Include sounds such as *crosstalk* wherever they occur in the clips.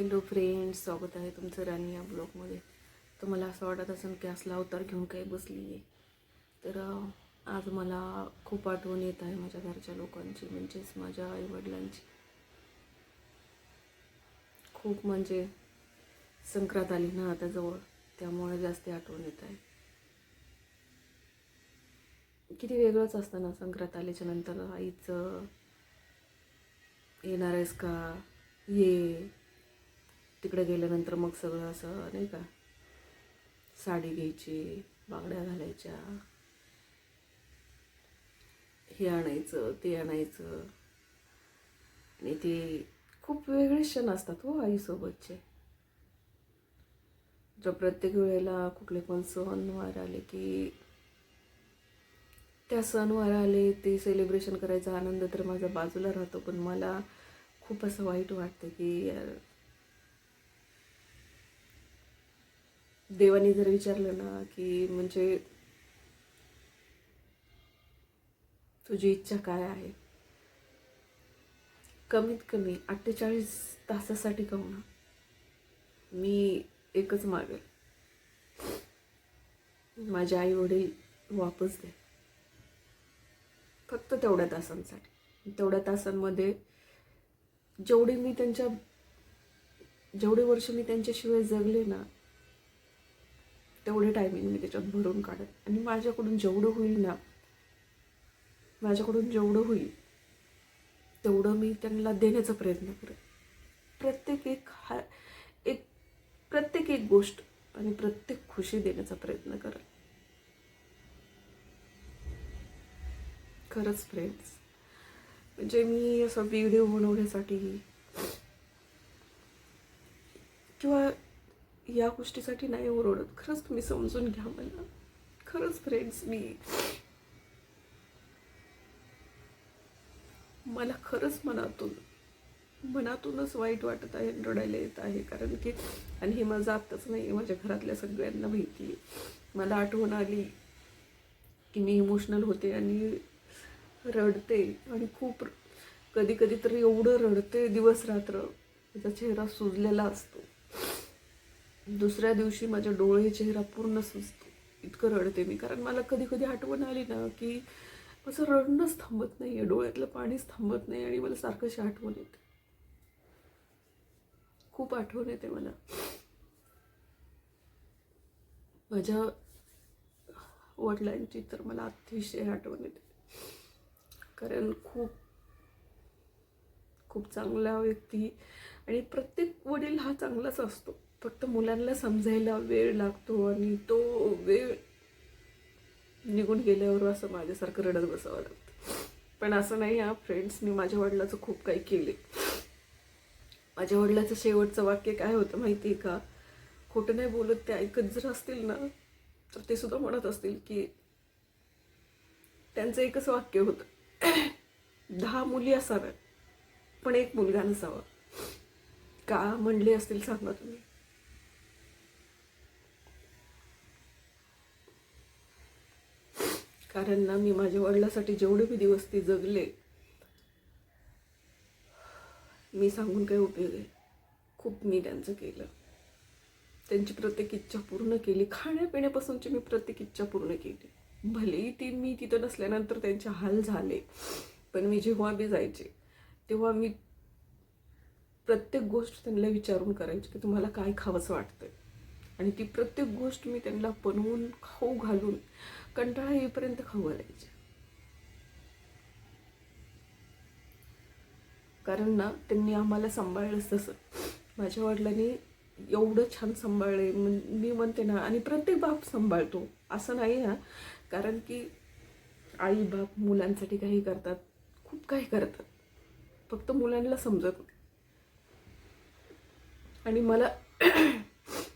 Hello friends स्वागत आहे तुमचं राणी या ब्लॉगमध्ये तर मला असं वाटत असेल की असला अवतार घेऊन काही बसली आहे तर आज मला खूप आठवण येत आहे माझ्या घरच्या लोकांची म्हणजेच माझ्या आईवडिलांची. खूप म्हणजे संक्रांत आली ना आता जवळ त्यामुळे जास्त आठवण येत आहे. किती वेगळंच असतं ना संक्रांत आल्याच्यानंतर आईचं येणार आहेस का? ये. तिकडे गेल्यानंतर मग सगळं असं नाही का? साडी घ्यायची बांगड्या घालायच्या हे आणायचं ते आणायचं. आणि ते खूप वेगळे क्षण असतात हो आईसोबतचे. जर प्रत्येक वेळेला कुठले पण सणवार आले की त्या सणवार आले ते सेलिब्रेशन करायचा आनंद तर माझा बाजूला राहतो. पण मला खूप असं वाईट वाटतं की यार देवाने जर विचारलं ना की म्हणजे तुझी इच्छा काय आहे? कमीत कमी अठ्ठेचाळीस तासासाठी कहू ना मी एकच मागेल माझे आई वडील वापस दे. फक्त तेवढ्या तासांसाठी. तेवढ्या तासांमध्ये जेवढी मी त्यांच्या जेवढे वर्ष मी त्यांच्याशिवाय जगले ना तेवढे टायमिंग मी त्याच्यात भरून काढत आणि माझ्याकडून जेवढं होईल ना माझ्याकडून जेवढं होईल तेवढं मी त्यांना देण्याचा प्रयत्न करेन. प्रत्येक एक हा एक प्रत्येक एक गोष्ट आणि प्रत्येक खुशी देण्याचा प्रयत्न करेन. खरंच फ्रेंड्स म्हणजे मी असं व्हिडिओ बनवण्यासाठी किंवा या गोष्टीसाठी नाही ओरडत. खरंच तुम्ही समजून घ्या मला. खरंच फ्रेंड्स मी. मला खरंच मनातून मनातूनच वाईट वाटत आहे रडायला येत आहे. कारण की आणि हे माझं आत्ताच नाही माझ्या घरातल्या सगळ्यांना माहिती आहे. मला आठवण आली की मी इमोशनल होते आणि रडते. आणि खूप कधी कधी तर एवढं रडते दिवस रात्र. माझा चेहरा सुजलेला असतो. दुसऱ्या दिवशी माझ्या डोळे चेहरा पूर्ण सुचतो इतकं रडते मी. कारण मला कधी कधी आठवण आली ना की माझं रडणंच थांबत नाही आहे डोळ्यातलं पाणीच थांबत नाही आणि मला सारखंशी आठवण येते. खूप आठवण येते मला. माझ्या वडिलांची तर मला अतिशय आठवण येते. कारण खूप खूप चांगला व्यक्ती आणि प्रत्येक वडील हा चांगलाच असतो. फक्त मुलांना समजायला वेळ लागतो आणि तो वेळ निघून गेल्यावर असं माझ्यासारखं रडत बसावं लागतं. पण असं नाही हा फ्रेंड्स मी माझ्या वडिलाचं खूप काही केले माझ्या वडिलाचं शेवटचं वाक्य काय होतं माहिती आहे का? खोटं नाही बोलत ते ऐकत जर असतील ना तर ते सुद्धा म्हणत असतील की त्यांचं एकच वाक्य होतं. *clears throat* दहा मुली असाव्यात पण एक मुलगा नसावा. का म्हणले असतील सांगा तुम्ही? कारण ना मी माझ्या वडिलासाठी जेवढे बी दिवस ते जगले मी सांगून काही उपयोग आहे. खूप मी त्यांचं केलं. त्यांची प्रत्येक इच्छा पूर्ण केली. खाण्यापिण्यापासूनची मी प्रत्येक इच्छा पूर्ण केली. भलेही ती मी तिथं नसल्यानंतर त्यांचे हाल झाले पण मी जेव्हा बी जायचे तेव्हा मी प्रत्येक गोष्ट त्यांना विचारून करायची की तुम्हाला काय खावंसं वाटतं आणि ती प्रत्येक गोष्ट मी त्यांना बनवून खाऊ घालून कंटाळा येईपर्यंत खाऊ घालायचे. कारण ना त्यांनी आम्हाला सांभाळलंच तसं. माझ्या वडिलांनी एवढं छान सांभाळले मी म्हणते ना आणि प्रत्येक बाप सांभाळतो. असं नाही ना कारण की आई बाप मुलांसाठी काही करतात खूप काही करतात. फक्त मुलांना समजत नाही. आणि मला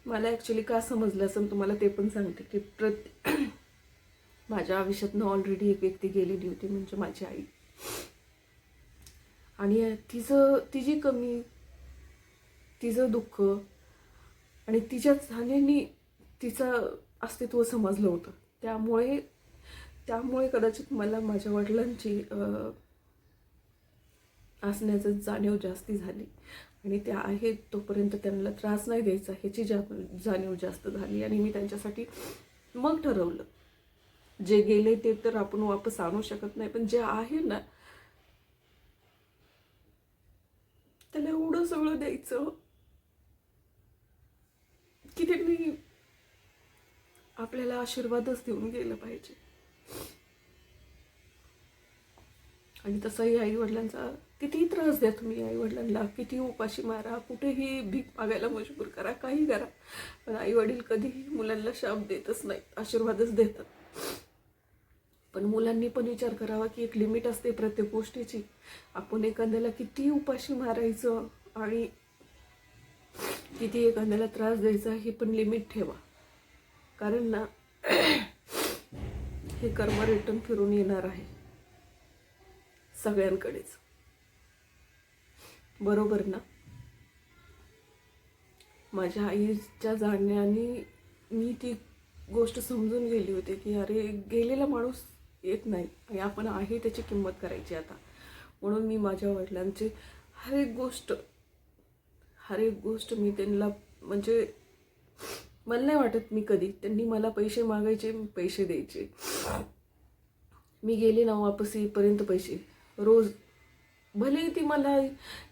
मला ॲक्च्युली का समजलं असं तुम्हाला ते पण सांगते की प्रत *clears throat* माझ्या आयुष्यातनं ऑलरेडी एक व्यक्ती गेलेली होती म्हणजे माझी आई. आणि तिचं तिची कमी तिचं दुःख आणि तिच्या झाल्याने तिचं अस्तित्व समजलं होतं. त्यामुळे त्यामुळे कदाचित मला माझ्या वडिलांची असण्याचं जाणीव जास्ती झाली. आणि त्या आहेत तोपर्यंत त्यांना त्रास नाही द्यायचा ह्याची जा जाणीव जास्त झाली आणि मी त्यांच्यासाठी मग ठरवलं. जे गेले ते तर आपण वापस आणू शकत नाही पण जे आहे ना त्याला एवढं सगळं द्यायचं की त्यांनी आपल्याला आशीर्वादच देऊन गेलं पाहिजे. आणि तसंही आई वडिलांचा कितीही त्रास द्या तुम्ही आई वडिलांना किती उपाशी मारा कुठेही भीक मागायला मजबूर करा काही करा पण आई वडील कधीही मुलांना शाप देतच नाही आशीर्वादच देतात. पण मुलांनी पण विचार करावा की एक लिमिट असते प्रत्येक गोष्टीची. आपण एखाद्याला किती उपाशी मारायचं आणि किती एखाद्याला त्रास द्यायचा हे पण लिमिट ठेवा. कारण ना हे कर्म रिटर्न फिरून येणार आहे. सगळ्यांकडेच. बरोबर ना? माझ्या आईच्या जाण्याने मी ती गोष्ट समजून गेली होती की अरे गेलेला माणूस येत नाही. आणि आपण आहे त्याची किंमत करायची आता. म्हणून मी माझ्या वडिलांची हर एक गोष्ट हर एक गोष्ट मी त्यांना म्हणजे मला नाही वाटत मी कधी त्यांनी मला पैसे मागायचे पैसे द्यायचे. मी गेले ना वापस येईपर्यंत पैसे. रोज भले ती मला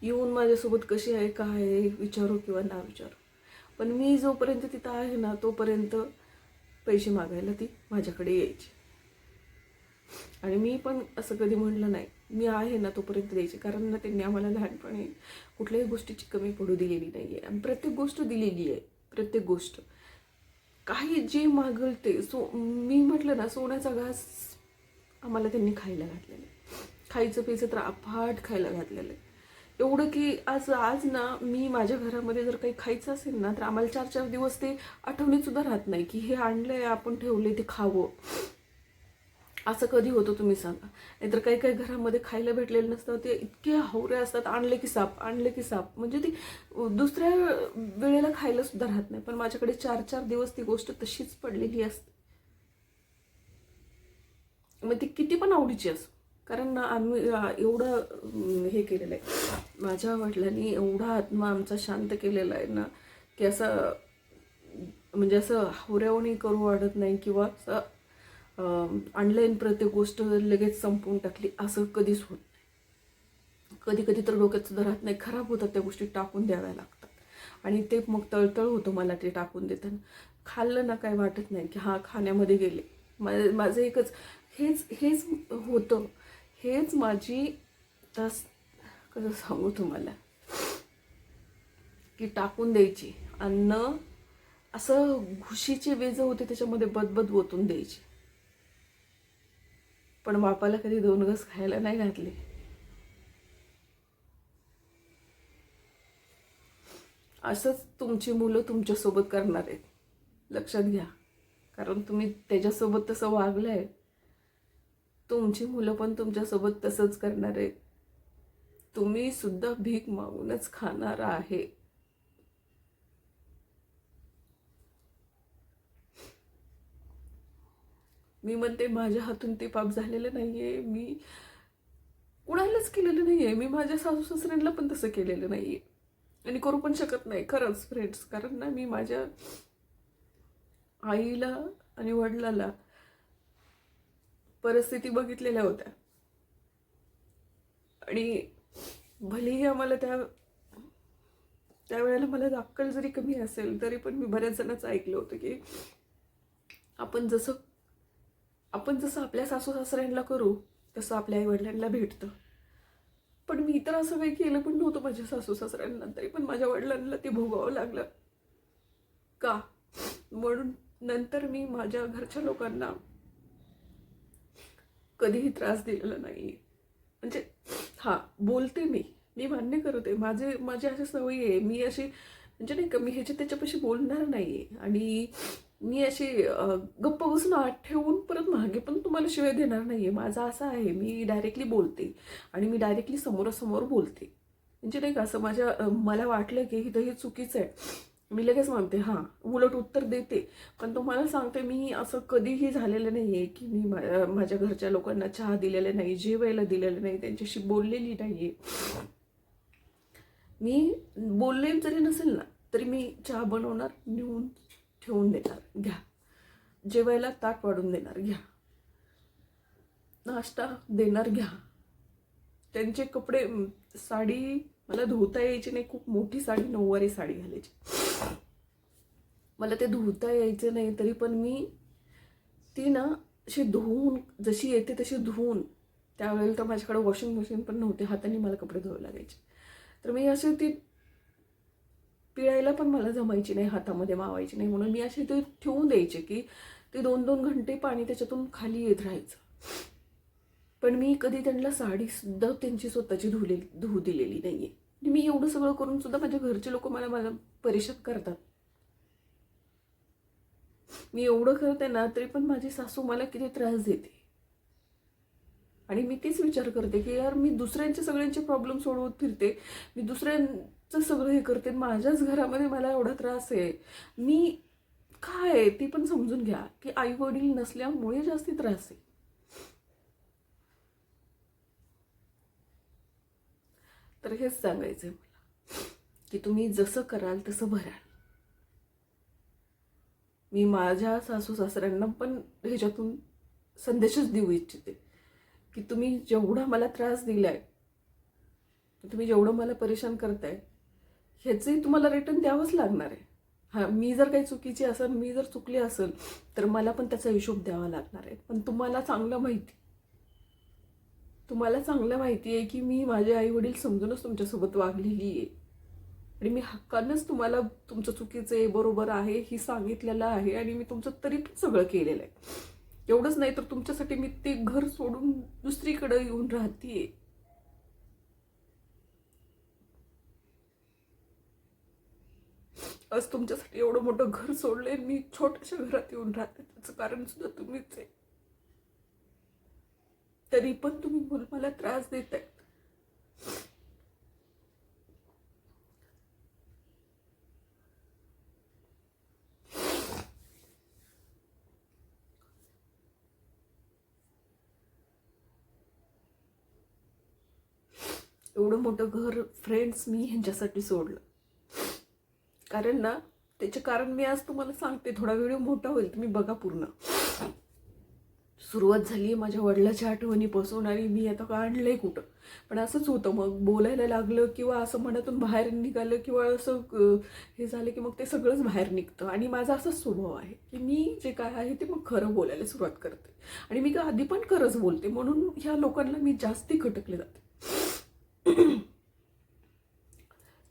येऊन माझ्यासोबत कशी आहे काय आहे विचारू किंवा ना विचारू. पण मी जोपर्यंत तिथं आहे ना तोपर्यंत पैसे मागायला ती माझ्याकडे यायची. आणि मी पण असं कधी म्हणलं नाही. मी आहे ना तोपर्यंत द्यायचे. कारण ना त्यांनी आम्हाला लहानपणी कुठल्याही गोष्टीची कमी पडू दिलेली नाही आहे आणि प्रत्येक गोष्ट दिलेली आहे. प्रत्येक गोष्ट. काही जे मागल ते. सो मी म्हटलं ना सोन्याचा घास आम्हाला त्यांनी खायला घातलेला आहे. खायचं प्यायचं तर अफाट खायला घातलेलं आहे. एवढं की आज आज ना मी माझ्या घरामध्ये जर काही खायचं असेल ना तर आम्हाला चार चार दिवस ते आठवणीत सुद्धा राहत नाही की हे आणलंय आपण ठेवले ते खावं. असं कधी होतं तुम्ही सांगा. नाहीतर काही काही घरामध्ये खायला भेटलेलं नसतं ते इतके हावरे असतात आणले की साप आणले की साप. म्हणजे ती दुसऱ्या वेळेला खायला सुद्धा राहत नाही. पण माझ्याकडे चार चार दिवस ती गोष्ट तशीच पडलेली असते. मग ती किती पण आवडीची असो. कारण ना आम्ही एवढं हे केलेलं आहे. माझ्या वडिलांनी एवढा आत्मा आमचा शांत केलेला आहे ना की असं म्हणजे असं हावऱ्यावणी करू वाढत नाही किंवा असं ऑनलाईन प्रत्येक गोष्ट लगेच संपवून टाकली असं कधीच होत नाही. कधी कधी तर डोक्यात सुद्धा राहत नाही खराब होतात त्या गोष्टी टाकून द्याव्या लागतात. आणि ते मग तळतळ होतं मला ते टाकून देताना. खाल्लं ना काय वाटत नाही की हा खाण्यामध्ये गेले. मा- माझं एकच हेच हेच होतं. हेच माझी तास कसं सांगू तुम्हाला? की टाकून द्यायची. अन्न असं घुशीची वेज होते त्याच्यामध्ये बदबद ओतून द्यायची. पण बापाला कधी दोन घस खायला नाही घातले. असंच तुमची मुलं तुमच्यासोबत करणार आहेत. लक्षात घ्या. कारण तुम्ही त्याच्यासोबत तसं वागलंय. तुमची मुलं पण तुमच्यासोबत तसंच करणार आहेत. तुम्ही सुद्धा भीक मागूनच खाणार आहे. मी म्हणते माझ्या हातून ते पाप झालेलं नाहीये. मी कुणालाच केलेलं नाहीये. मी माझ्या सासू सासऱ्यांना पण तसं केलेलं नाहीये. आणि करू पण शकत नाही. खरंच फ्रेंड्स कारण ना मी माझ्या आईला आणि वडिलाला परिस्थिती बघितलेल्या होत्या. आणि भलेही आम्हाला त्या त्यावेळेला मला अक्कल जरी कमी असेल तरी पण मी बऱ्याच जणांचं ऐकलं होतं की आपण जसं आपण जसं आपल्या सासू सासऱ्यांना करू तसं आपल्या आई वडिलांना भेटतं. पण मी तर असं काही केलं पण नव्हतं माझ्या सासू सासऱ्यांना तरी पण माझ्या वडिलांना ते भोगावं लागलं. का? म्हणून नंतर मी माझ्या घरच्या लोकांना कधीही त्रास दिलेला नाही म्हणजे हां बोलते मी. मी मान्य करते. माझे माझी अशी सवयी आहे. मी अशी म्हणजे नाही का मी ह्याच्या त्याच्यापाशी बोलणार नाही आणि मी अशी गप्प बसून आत ठेवून परत मागे पण तुम्हाला शिवाय देणार नाही आहे माझा असं आहे. मी डायरेक्टली बोलते. आणि मी डायरेक्टली समोरासमोर बोलते. म्हणजे नाही का असं माझ्या मला वाटलं की इथं हे चुकीचं आहे. मी लगेच म्हणते हां उलट उत्तर देते. पण तुम्हाला सांगते मी असं कधीही झालेलं नाही आहे की मी माझ्या घरच्या लोकांना चहा दिलेला नाही जेवायला दिलेलं नाही त्यांच्याशी बोललेली नाही आहे मी बोलले जरी नसेल ना तरी मी चहा बनवणार नेऊन ठेवून देणार घ्या. जेवायला ताट वाढून देणार घ्या. नाश्ता देणार घ्या. त्यांचे कपडे साडी मला धुता यायची नाही खूप मोठी साडी नऊवारी साडी घालायची. मला ते धुता यायचं नाही तरी पण मी ती ना अशी धुवून जशी येते तशी धुवून त्यावेळेला तर माझ्याकडे वॉशिंग मशीन पण नव्हते हाताने मला कपडे धुवे लागायचे. तर मी असे ती पिळायला पण मला जमायची नाही हातामध्ये मावायची नाही म्हणून मी अशी ते ठेवून द्यायचे की ते दोन दोन घंटे पाणी त्याच्यातून खाली येत राहायचं. पण मी कधी त्यांना साडीसुद्धा त्यांची स्वतःची धुले धुवू दिलेली नाही आहे मी एवढं सगळं करून सुद्धा माझ्या घरचे लोक मला मला परेशान करतात. मी एवढं करते ना तरी पण माझी सासू मला किती त्रास देते. आणि मी तेच विचार करते की यार मी दुसऱ्यांचे सगळ्यांचे प्रॉब्लेम सोडवत फिरते. मी दुसऱ्यांचं सगळं हे करते. माझ्याच घरामध्ये मला एवढा त्रास आहे. मी काय आहे ती पण समजून घ्या की आई वडील नसल्यामुळे जास्ती त्रास आहे. तर हेच सांगायचं आहे मला की तुम्ही जसं कराल तसं भराल. मी माझ्या सासू सासऱ्यांना पण ह्याच्यातून संदेशच देऊ इच्छिते की तुम्ही जेवढा मला त्रास दिलाय तुम्ही जेवढं मला परेशान करताय ह्याचंही तुम्हाला रिटर्न द्यावंच लागणार आहे. हां मी जर काही चुकीची असेल मी जर चुकली असेल तर मला पण त्याचा हिशोब द्यावा लागणार आहे. पण तुम्हाला चांगलं माहिती तुम्हाला चांगलं माहिती आहे की मी माझे आई वडील समजूनच तुमच्यासोबत वागलेली आहे. आणि मी हक्कानंच तुम्हाला तुमचं चुकीचं आहे बरोबर आहे ही सांगितलेलं आहे आणि मी तुमचं तरी पण सगळं केलेलं आहे. एवढंच नाही तर तुमच्यासाठी मी ते घर सोडून दुसरीकडे येऊन राहतीये. आज तुमच्यासाठी एवढं मोठं घर सोडले मी छोट्याशा घरात येऊन राहते. त्याचं कारण सुद्धा तुम्हीच आहे. तरी पण तुम्ही मला त्रास देत आहेत एवढं मोठं घर फ्रेंड्स मी ह्यांच्यासाठी सोडलं. कारण ना त्याचे कारण मी आज तुम्हाला सांगते थोडा व्हिडिओ मोठा होईल तुम्ही बघा पूर्ण. सुरुवात झाली माझ्या वडिलाच्या आठवणीपासून आणि मी आता काढलंय कुठं. पण असंच होतं मग बोलायला लागलं किंवा असं मनातून बाहेर निघालं किंवा असं हे झालं की मग ते सगळंच बाहेर निघतं. आणि माझा असाच स्वभाव आहे की मी जे काय आहे ते मग खरं बोलायला सुरुवात करते. आणि मी का आधी पण खरंच बोलते म्हणून ह्या लोकांना मी जास्ती खटकले जाते.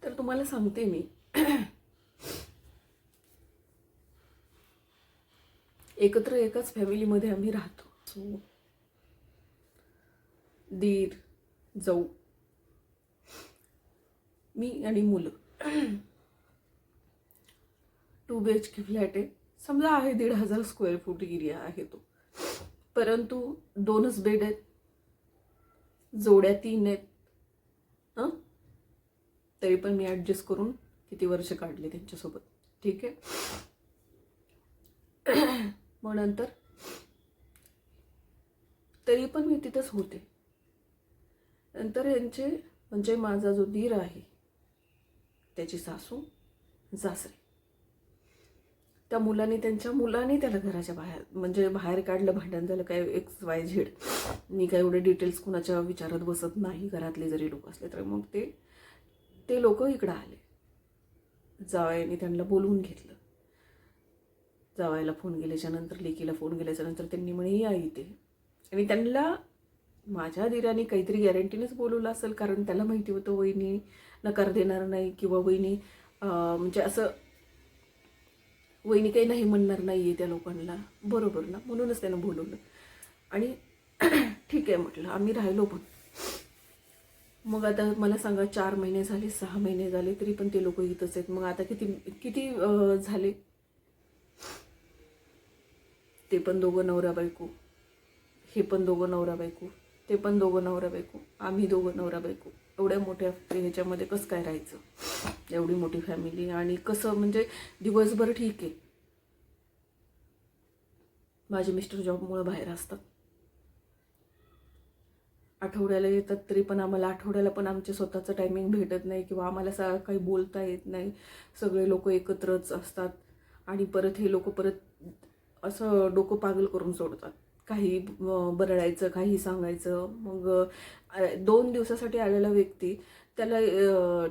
तर तुम्हाला सांगते मी. एकत्र एकाच फॅमिलीमध्ये आम्ही राहतो. सो दीर जाऊ मी आणि मुलं. Two B H K flat आहे. समजा आहे दीड हजार स्क्वेअर फूट एरिया आहे तो. परंतु दोनच बेड आहेत. जोड्या तीन आहेत. हं? तरी पण मी ॲडजस्ट करून किती वर्ष काढले त्यांच्यासोबत. ठीक आहे? *clears throat* मग नंतर? तरी पण मी तिथंच होते. नंतर यांचे म्हणजे माझा जो धीर आहे त्याची सासू सासरे. त्या मुलांनी त्यांच्या मुलाने त्याला घराच्या बाहेर म्हणजे बाहेर काढलं भांडण झालं काय एक्स वाय झेड मी काय एवढे डिटेल्स कुणाच्या विचारात बसत नाही घरातले जरी लोक असले तर. मग ते ते लोक इकडं आले. जावयाने त्यांना बोलवून घेतलं. जावायला फोन गेल्याच्यानंतर लेकीला फोन गेल्याच्यानंतर त्यांनी म्हणे या इथे. आणि त्यांना माझ्या दिराने काहीतरी गॅरंटीनेच बोलवलं असेल कारण त्याला माहिती होतं वहिनी नकार देणार नाही किंवा वहिनी म्हणजे असं वहिनी काही नाही म्हणणार नाही आहे त्या लोकांना. बरोबर ना? म्हणूनच त्यानं बोलवलं. आणि *clears throat* ठीक आहे म्हटलं आम्ही राहिलो पण. मग आता मला सांगा चार महिने झाले सहा महिने झाले तरी पण ते लोक इथंच आहेत. मग आता किती किती झाले? ते पण दोघं नवरा बायको. हे पण दोघं नवरा बायको. ते पण दोघं नवरा बायको. आम्ही दोघं नवरा बायको. एवढ्या मोठ्या ह्याच्यामध्ये कसं काय राहायचं? एवढी मोठी फॅमिली आणि कसं म्हणजे दिवसभर ठीक आहे. माझे मिस्टर जॉबमुळे बाहेर असतात. आठवड्याला येतात तरी पण आम्हाला आठवड्याला पण आमचे स्वतःचं टायमिंग भेटत नाही किंवा आम्हाला सा काही बोलता येत नाही. सगळे लोक एकत्रच असतात आणि परत हे लोक परत असं डोकं पागल करून सोडतात. काही बरडायचं बरळायचं काही सांगायचं. मग दोन दिवसासाठी आलेला व्यक्ती त्याला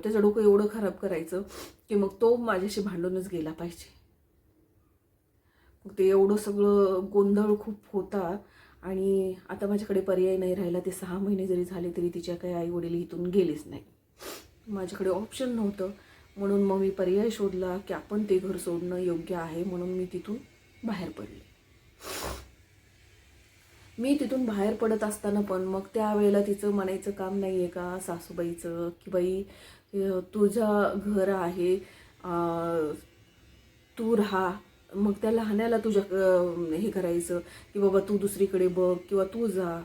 त्याचं डोकं एवढं खराब करायचं की मग तो माझ्याशी भांडूनच गेला पाहिजे. मग ते एवढं सगळं गोंधळ खूप होता आणि आता माझ्याकडे पर्याय नाही राहिला. ते सहा महिने जरी झाले तरी तिच्या काही आई वडील इथून गेलेच नाही. माझ्याकडे ऑप्शन नव्हतं. म्हणून मग मी पर्याय शोधला की आपण ते घर सोडणं योग्य आहे म्हणून मी तिथून बाहेर पडले. मी तिथून बाहेर पडत असताना पण मग त्यावेळेला तिचं म्हणायचं काम नाही आहे का सासूबाईचं? की बाई तुझं घर आहे तू राहा. मग त्या लहान्याला तुझ्या हे करायचं की बाबा तू दुसरीकडे बघ किंवा तू जा.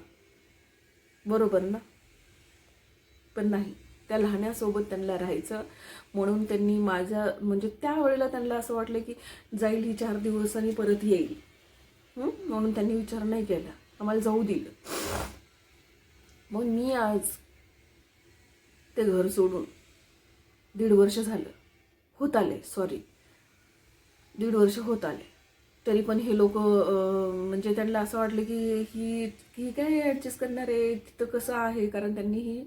बरोबर ना? पण नाही. त्या लहान्यासोबत त्यांना राहायचं. म्हणून त्यांनी माझ्या म्हणजे त्यावेळेला त्यांना असं वाटलं की जाईल ही चार दिवसांनी परत येईल. म्हणून त्यांनी विचार नाही केला. आम्हाला जाऊ दिलं मग मी आज ते घर सोडून दीड वर्ष झालं. होत आले सॉरी दीड वर्ष होत आले. तरी पण हे लोक म्हणजे त्यांना असं वाटलं की ही ही काय ॲडजस्ट करणार आहे? तिथं कसं आहे? कारण त्यांनी ही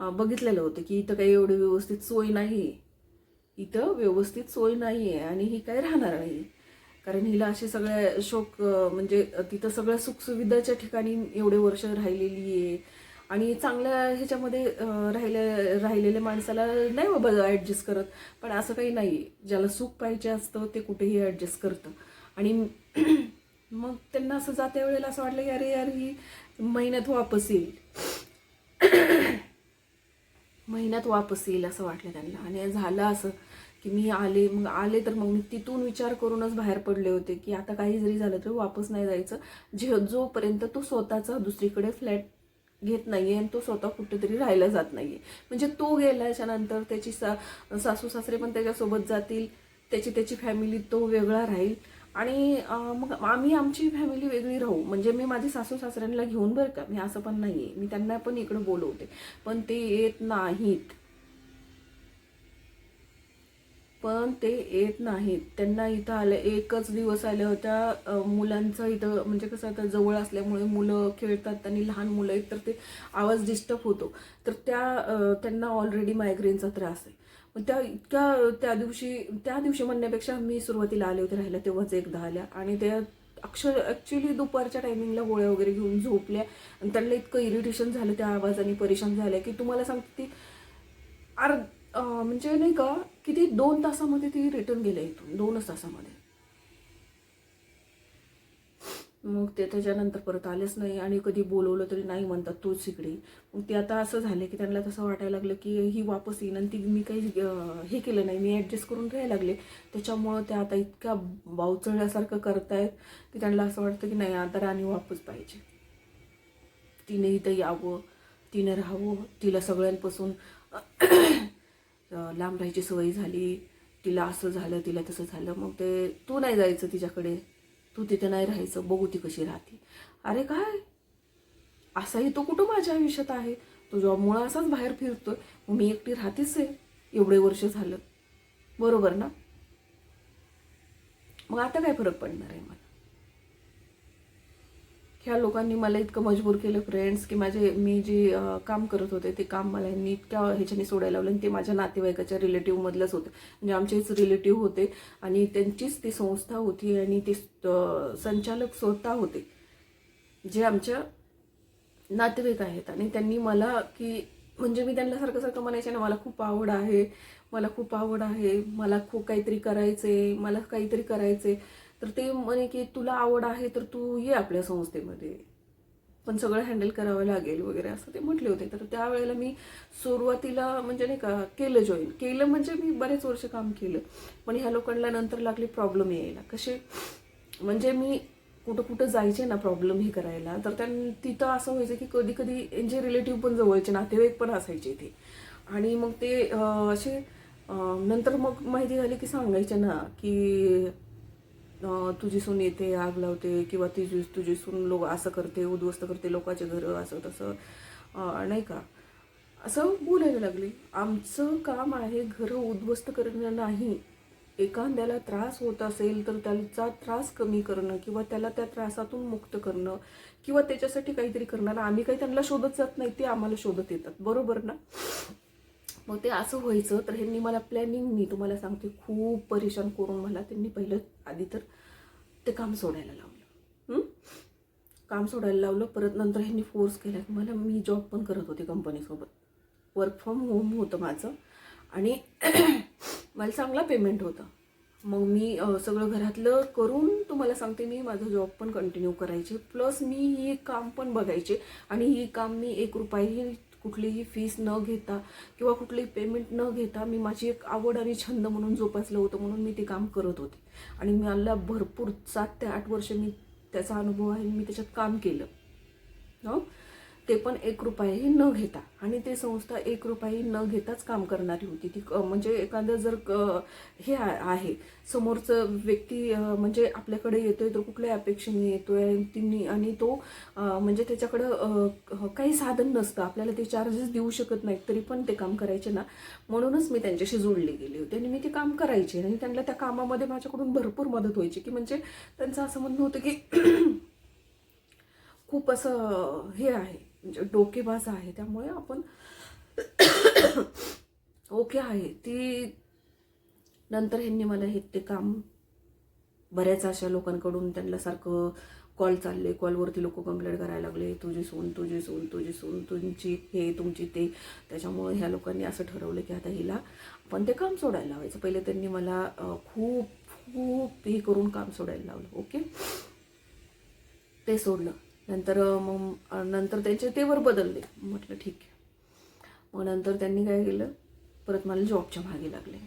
बघितलेलं होतं की इथं काही एवढी व्यवस्थित सोय नाही. इथं व्यवस्थित सोय नाही आहे आणि ही काय राहणार नाही. कारण हिला असे सगळ्या शोक म्हणजे तिथं सगळ्या सुखसुविधाच्या ठिकाणी एवढे वर्ष राहिलेली आहे. आणि चांगल्या ह्याच्यामध्ये राहिल्या राहिलेल्या माणसाला नाही बाबा ॲडजस्ट करत. पण असं काही नाही. ज्याला सुख पाहिजे असतं ते कुठेही ॲडजस्ट करतं. आणि *clears throat* मग त्यांना असं जात्या वेळेला असं वाटलं की अरे यार ही महिन्यात वापस येईल. *clears throat* महिन्यात वापस येईल असं वाटलं त्यांना. आणि झालं असं. की मी आले मग आले तर मग मी तिथून विचार करूनच बाहेर पडले होते की आता काही जरी झालं तरी वापस नाही जायचं. जे जोपर्यंत तो स्वतःचा दुसरीकडे फ्लॅट घेत नाहीये आणि तो स्वतः कुठेतरी राहायला जात नाहीये. म्हणजे तो गेल्याच्यानंतर त्याची सा सासू सासरे पण त्याच्यासोबत जातील त्याची त्याची फॅमिली तो वेगळा राहील. आणि मग आम्ही आमची फॅमिली वेगळी राहू. म्हणजे मी माझी सासू सासऱ्यांना घेऊन बरं का? मी असं पण नाही आहे मी त्यांना पण इकडं बोलवते. पण ते येत नाहीत. पण ते येत नाहीत त्यांना इथं आले एकच दिवस आल्या होत्या मुलांचं इथं म्हणजे कसं आता जवळ असल्यामुळे मुलं खेळतात आणि लहान मुलं आहेत तर ते आवाज डिस्टर्ब होतो. तर त्या त्यांना ऑलरेडी मायग्रेनचा त्रास आहे. मग त्या इतक्या त्या दिवशी त्या दिवशी म्हणण्यापेक्षा मी सुरुवातीला आले होते राहिल्या तेव्हाच एकदा आल्या. आणि त्या अक्षर ॲक्च्युली दुपारच्या टायमिंगला गोळ्या वगैरे घेऊन झोपल्या. आणि त्यांना इतकं इरिटेशन झालं त्या आवाजाने परेशान झालं की तुम्हाला सांगते ती आर म्हणजे नाही का किती दोन तासामध्ये ती रिटर्न गेल्या इथून दोनच तासामध्ये. मग ते त्याच्यानंतर परत आलेच नाही आणि कधी बोलवलं तरी नाही म्हणतात तोच इकडे. मग ते आता असं झालं की त्यांना तसं वाटायला लागलं की ही वापस येईन आणि ती मी काही हे केलं नाही मी ॲडजस्ट करून राहायला लागले. त्याच्यामुळं ते आता इतक्या बावचळल्यासारखं करतायत की त्यांना असं वाटतं की नाही आता राणी वापस पाहिजे. तिने इथं यावं तिने राहावं तिला सगळ्यांपासून लांब राहायची सवय झाली तिला असं झालं तिला तसं झालं मग ते तू नाही जायचं तिच्याकडे. तू तिथे नाही राहायचं बघू ती कशी राहते. अरे काय? असाही तो कुठं माझ्या आयुष्यात आहे? तो जॉबमुळं असाच बाहेर फिरतोय मग मी एकटी राहतेच आहे एवढे वर्ष झालं. बरोबर ना? मग आता काय फरक पडणार आहे मला? ह्या लोकांनी मला इतकं मजबूर केलं फ्रेंड्स की माझे मी जे काम करत होते ते काम मला यांनी इतक्या ह्याच्याने सोडायला लावलं. आणि ते माझ्या नातेवाईकाच्या रिलेटिव्हमधलंच होतं. म्हणजे आमचेच रिलेटिव्ह होते आणि त्यांचीच ती संस्था होती आणि ते संचालक स्वतः होते. जे आमच्या नातेवाईक आहेत. आणि त्यांनी मला की म्हणजे मी त्यांना सारखं सारखं म्हणायचे ना मला खूप आवड आहे मला खूप आवड आहे मला खूप काहीतरी करायचे मला काहीतरी करायचे तर ते म्हणे की तुला आवड आहे तर तू ये आपल्या संस्थेमध्ये. पण सगळं हँडल करावं लागेल वगैरे असं ते म्हटले होते. तर त्यावेळेला मी सुरुवातीला म्हणजे नाही का केलं जॉईन केलं म्हणजे मी बरेच वर्ष काम केलं. पण ह्या लोकांना नंतर लागले प्रॉब्लेम यायला. कसे? म्हणजे मी कुठं कुठं जायचे ना प्रॉब्लेम हे करायला तर त्या तिथं असं व्हायचं की कधी कधी यांचे रिलेटिव्ह पण जवळचे नातेवाईक पण असायचे ते आणि मग ते असे नंतर मग माहिती झाली की सांगायचे ना की तुझी सून येते आग लावते किंवा तुझी तुझी सून लोक असं करते उद्ध्वस्त करते लोकांचे घरं असं तसं. नाही का? असं बोलायला लागली. आमचं काम आहे घरं उद्ध्वस्त करणं नाही. एखाद्याला त्रास होत असेल तर त्याचा त्रास कमी करणं किंवा त्याला त्या त्रासातून मुक्त करणं किंवा त्याच्यासाठी काहीतरी करणं आम्ही काही त्यांना शोधत जात नाही ते आम्हाला शोधत येतात. बरोबर ना? मग ते असं व्हायचं तर ह्यांनी मला प्लॅनिंग मी तुम्हाला सांगते खूप परेशान करून मला त्यांनी पहिलं आधी तर ते काम सोडायला लावलं. काम सोडायला लावलं परत नंतर ह्यांनी फोर्स केला की मला मी जॉब पण करत होते कंपनीसोबत वर्क फ्रॉम होम होतं माझं. आणि *clears throat* मला चांगला पेमेंट होता. मग मी सगळं घरातलं करून तुम्हाला सांगते मी माझं जॉब पण कंटिन्यू करायचे. प्लस मी ही काम पण बघायचे. आणि ही काम मी एक रुपयाही कुठलीही फीस न घेता किंवा कुठलीही पेमेंट न घेता मी माझी एक आवड आणि छंद म्हणून जोपासलं होतं म्हणून मी ते काम करत होते. आणि मला भरपूर सात ते आठ वर्ष मी त्याचा अनुभव आहे मी त्याच्यात काम केलं. हो? ते पण एक रुपयाही न घेता आणि ते संस्था एक रुपयाही न घेताच काम करणारी होती. ती क- म्हणजे एखादं जर क- हे आ- आहे समोरचं व्यक्ती म्हणजे आपल्याकडे येतोय तर कुठल्या अपेक्षेने येतोय आणि तिने आणि तो म्हणजे त्याच्याकडं काही साधन नसतं. आपल्याला ते चार्जेस देऊ शकत नाहीत तरी पण ते काम करायचे ना. म्हणूनच मी त्यांच्याशी जोडले गेले होते आणि मी ते काम करायचे आणि त्यांना त्या कामामध्ये माझ्याकडून भरपूर मदत व्हायची की म्हणजे त्यांचं असं म्हणणं होतं की *clears throat* खूप असं हे आहे. म्हणजे डोकेबाज आहे त्यामुळे आपण ओके आहे. ती नंतर ह्यांनी मला हे ते काम बऱ्याच अशा लोकांकडून त्यांना सारखं कॉल चालले कॉलवरती लोक कंप्लेंट करायला लागले तुझी सून तुझी सून तुझी सून तुमची हे तुमची ते. त्याच्यामुळे ह्या लोकांनी असं ठरवलं की आता हिला आपण ते काम सोडायला लावायचं. पहिले त्यांनी मला खूप खूप हे करून काम सोडायला लावलं ओके? ते सोडलं. नंतर मग नंतर त्यांचे तेवर बदलले. म्हटलं ठीक आहे. मग नंतर त्यांनी काय केलं? परत मला जॉबच्या मागे लागले.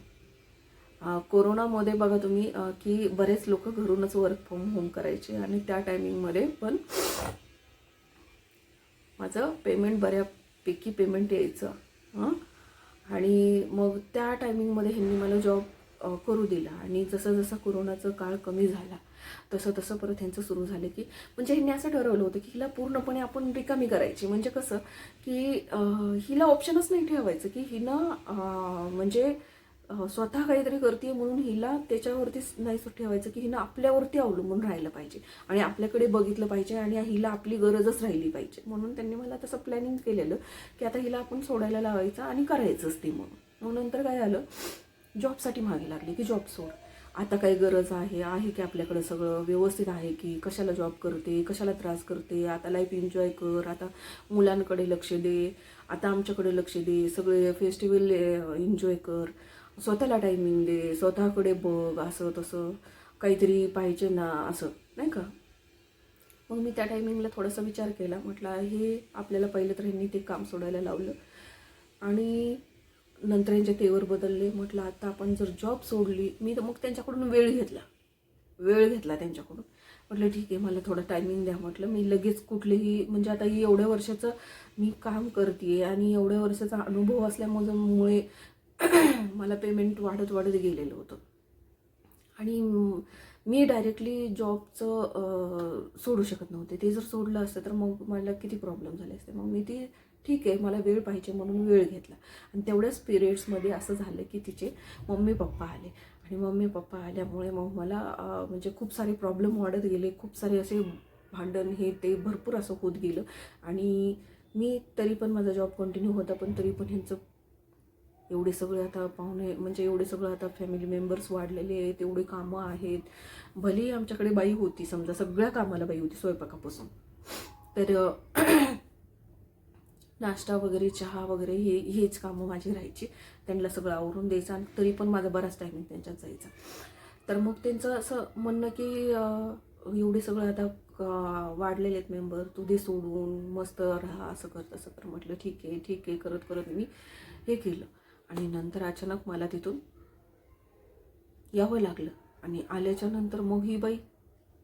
कोरोनामध्ये बघा तुम्ही की बरेच लोक घरूनच वर्क फ्रॉम होम करायचे आणि त्या टायमिंगमध्ये पण माझं पेमेंट बऱ्यापैकी पेमेंट यायचं आणि मग त्या टायमिंगमध्ये ह्यांनी मला जॉब करू दिला. आणि जसं जसं कोरोनाचा काळ कमी झाला तसं तसं परत ह्यांचं सुरू झालं की म्हणजे ह्यांनी असं ठरवलं होतं की हिला पूर्णपणे आपण रिकामी करायची. म्हणजे कसं की हिला ऑप्शनच नाही ठेवायचं की हिनं म्हणजे स्वतः काहीतरी करते म्हणून हिला त्याच्यावरतीच नाही ठेवायचं की हिनं आपल्यावरती अवलंबून राहिलं पाहिजे. आणि आपल्याकडे बघितलं पाहिजे आणि हिला आपली गरजच राहिली पाहिजे. म्हणून त्यांनी मला तसं प्लॅनिंग केलेलं की आता हिला आपण सोडायला लावायचं आणि करायचंच ते म्हणून. मग नंतर काय झालं? जॉबसाठी मागे लागली की जॉब सोड. आता काही गरज आहे आहे की आपल्याकडं सगळं व्यवस्थित आहे की कशाला जॉब करते कशाला त्रास करते आता लाईफ एन्जॉय कर आता मुलांकडे लक्ष दे आता आमच्याकडे लक्ष दे सगळे फेस्टिवल एन्जॉय कर. स्वतःला टायमिंग दे स्वतःकडे बघ असं तसं काहीतरी पाहिजे ना असं नाही का? मग मी त्या टायमिंगला थोडासा विचार केला म्हटलं हे आपल्याला पहिलं तर ह्यांनी ते काम सोडायला लावलं. आणि नंतर यांचे तेवर बदलले म्हटलं आता आपण जर जॉब सोडली मी तर मग त्यांच्याकडून वेळ घेतला. वेळ घेतला त्यांच्याकडून. म्हटलं ठीक आहे मला थोडं टायमिंग द्या म्हटलं. मी लगेच कुठलेही म्हणजे आता ही एवढ्या वर्षाचं मी काम करते आणि एवढ्या वर्षाचा अनुभव असल्यामुळे *clears throat* मला पेमेंट वाढत वाढत गेलेलं होतं. आणि मी डायरेक्टली जॉबचं सोडू शकत नव्हते. ते जर सोडलं असतं तर मग मला किती प्रॉब्लेम झाले असते. मग मी ती ठीक आहे मला वेळ पाहिजे म्हणून वेळ घेतला. आणि तेवढ्याच पिरियड्समध्ये असं झालं की तिचे मम्मी पप्पा आले. आणि मम्मी पप्पा आल्यामुळे मग मला म्हणजे खूप सारे प्रॉब्लेम वाढत गेले. खूप सारे असे भांडण हे ते भरपूर असं होत गेलं. आणि मी तरी पण माझा जॉब कंटिन्यू होता पण तरी पण ह्यांचं एवढे सगळे आता पाहुणे म्हणजे एवढे सगळं आता फॅमिली मेंबर्स वाढलेले आहेत एवढे कामं आहेत. भलेही आमच्याकडे बाई होती समजा सगळ्या कामाला बाई होती स्वयंपाकापासून. तर नाश्ता वगैरे चहा वगैरे हे हेच कामं माझी राहायची. त्यांना सगळं आवरून द्यायचं आणि तरी पण माझा बराच टायमिंग त्यांच्यात जायचा. तर मग त्यांचं असं म्हणणं की एवढे सगळं आता वाढलेले आहेत मेंबर तू दे सोडून मस्त राहा असं कर तसं कर. म्हटलं ठीक आहे ठीक आहे करत करत मी हे केलं. आणि नंतर अचानक मला तिथून यावं लागलं. आणि आल्याच्यानंतर मग ही बाई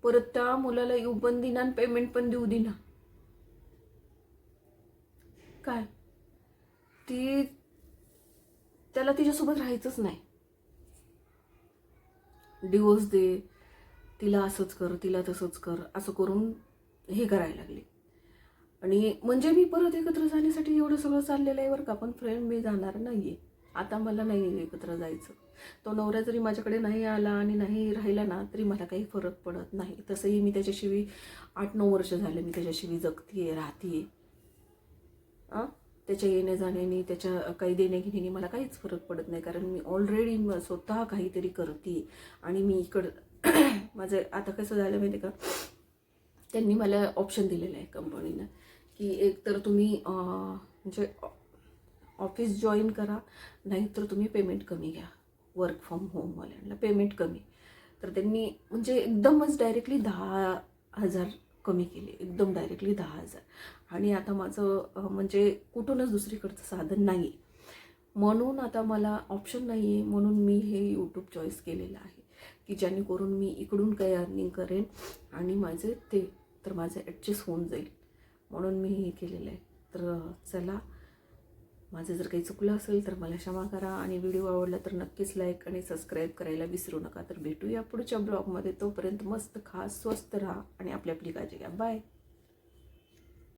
परत त्या मुलाला येऊ पण दिना आणि पेमेंट पण देऊ दिना. काय? ती त्याला तिच्यासोबत राहायचंच नाही. डिवोर्स दे तिला असंच कर तिला तसंच कर असं करून हे करायला लागले. आणि म्हणजे मी परत एकत्र जाण्यासाठी एवढं सगळं चाललेलं आहे बरं का पण फ्रेंड मी जाणार नाही आहे आता मला नाही एकत्र जायचं. तो नवरा जरी माझ्याकडे नाही आला आणि नाही राहिला ना तरी मला काही फरक पडत नाही. तसंही मी त्याच्याशिवाय आठ नऊ वर्ष झाले मी त्याच्याशिवाय जगतीये राहतीये. आहे त्याच्या येण्या जाण्याने त्याच्या काही देण्याघेण्याने मला काहीच फरक पडत नाही कारण मी ऑलरेडी स्वतः काहीतरी करते. आणि मी इकडं *clears throat* माझं आता कसं झालं माहिती आहे का? त्यांनी मला ऑप्शन दिलेलं आहे कंपनीनं की एक तर तुम्ही म्हणजे ऑफिस जॉईन करा नाहीतर तुम्ही पेमेंट कमी घ्या वर्क फ्रॉम होमवाल्यांना पेमेंट कमी. तर त्यांनी म्हणजे एकदमच डायरेक्टली दहा हजार कमी केले एकदम डायरेक्टली दहा हजार. आणि आता माझं म्हणजे कुठूनच दुसरीकडचं साधन नाही म्हणून आता मला ऑप्शन नाही आहे म्हणून मी हे यूट्यूब चॉईस केलेलं आहे. की जेणेकरून मी इकडून काही अर्निंग करेन आणि माझे ते तर माझं ॲडजस्ट होऊन जाईल. म्हणून मी हे केलेलं आहे. तर चला माझं जर काही चुकलं असेल तर मला क्षमा करा आणि व्हिडिओ आवडला तर नक्कीच लाईक आणि सबस्क्राईब करायला विसरू नका. तर भेटूया पुढच्या ब्लॉगमध्ये तोपर्यंत मस्त खा स्वस्त राहा आणि आपली आपली काळजी घ्या. बाय